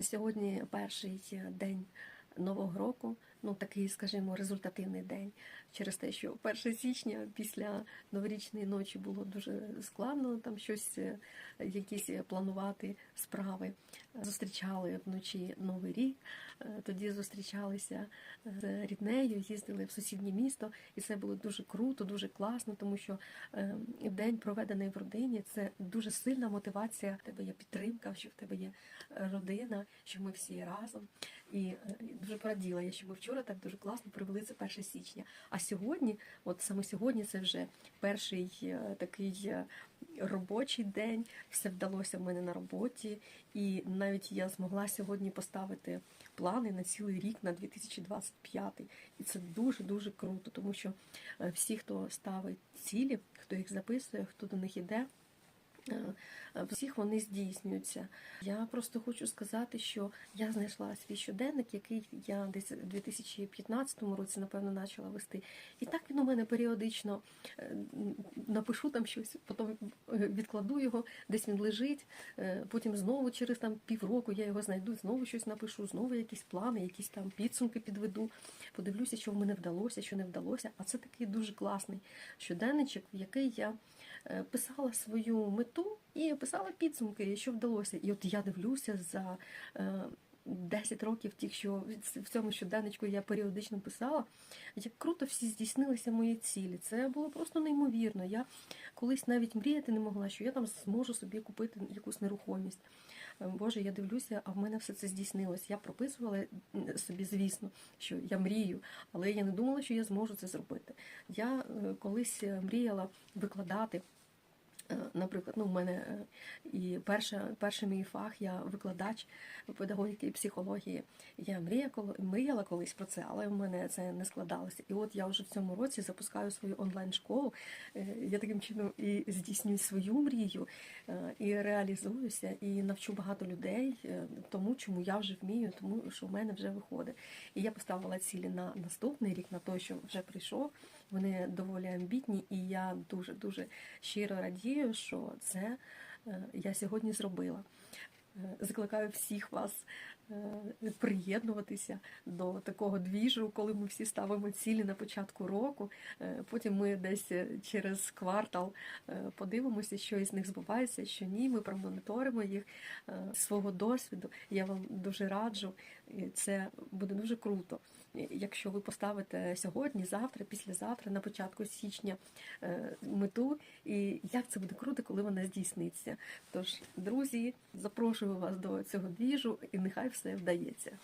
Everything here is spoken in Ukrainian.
Сьогодні перший день нового року, ну такий, скажімо, результативний день через те, що 1 січня після новорічної ночі було дуже складно там щось, е, якісь планувати справи. Зустрічали вночі Новий рік, е, тоді зустрічалися з ріднею, їздили в сусіднє місто, і це було дуже круто, дуже класно, тому що е, день проведений в родині це дуже сильна мотивація. В тебе є підтримка, що в тебе є родина, що ми всі разом. І е, дуже пораділа я, що ми вчора так дуже класно провели це 1 січня. А сьогодні, от саме сьогодні, це вже перший е, такий е, робочий день. Все вдалося в мене на роботі, і навіть я змогла сьогодні поставити плани на цілий рік на 2025. І це дуже дуже круто, тому що е, всі, хто ставить цілі, хто їх записує, хто до них іде. Е, е, Всіх вони здійснюються. Я просто хочу сказати, що я знайшла свій щоденник, який я десь у 2015 році, напевно, почала вести. І так він у мене періодично е, напишу там щось, потім відкладу його, десь він лежить, потім знову через там півроку я його знайду, знову щось напишу, знову якісь плани, якісь там підсумки підведу, подивлюся, що в мене вдалося, що не вдалося. А це такий дуже класний щоденничок, в який я писала свою мету і писала підсумки, що вдалося. І от я дивлюся за. е, 10 років тих, що в цьому щоденничку я періодично писала, як круто всі здійснилися мої цілі. Це було просто неймовірно. Я колись навіть мріяти не могла, що я там зможу собі купити якусь нерухомість. Е, Боже, я дивлюся, а в мене все це здійснилось. Я прописувала собі, звісно, що я мрію, але я не думала, що я зможу це зробити. Я е, колись е, мріяла викладати. Е, Наприклад, ну, в мене е, і перша, перший мій фах, я викладач педагогіки і психології. Я коли- мріяла колись про це, але в мене це не складалося. І от я вже в цьому році запускаю свою онлайн-школу. Е, Я таким чином і здійснюю свою мрію, і реалізуюся, і навчу багато людей тому, чому я вже вмію, тому що в мене вже виходить. І я поставила цілі на наступний рік, на той, що вже прийшов. Вони доволі амбітні, і я дуже дуже щиро радію, що це е, я сьогодні зробила. Закликаю всіх вас е, приєднуватися до такого двіжу, коли ми всі ставимо цілі на початку року. Е, Потім ми десь е, через квартал подивимося, що із них збувається, що ні. Ми промоніторимо їх свого досвіду. Я вам дуже раджу, це буде дуже круто. Якщо ви поставите сьогодні, завтра, післязавтра, на початку січня мету, і як це буде круто, коли вона здійсниться. Тож, друзі, запрошую вас до цього двіжу, і нехай все вдається.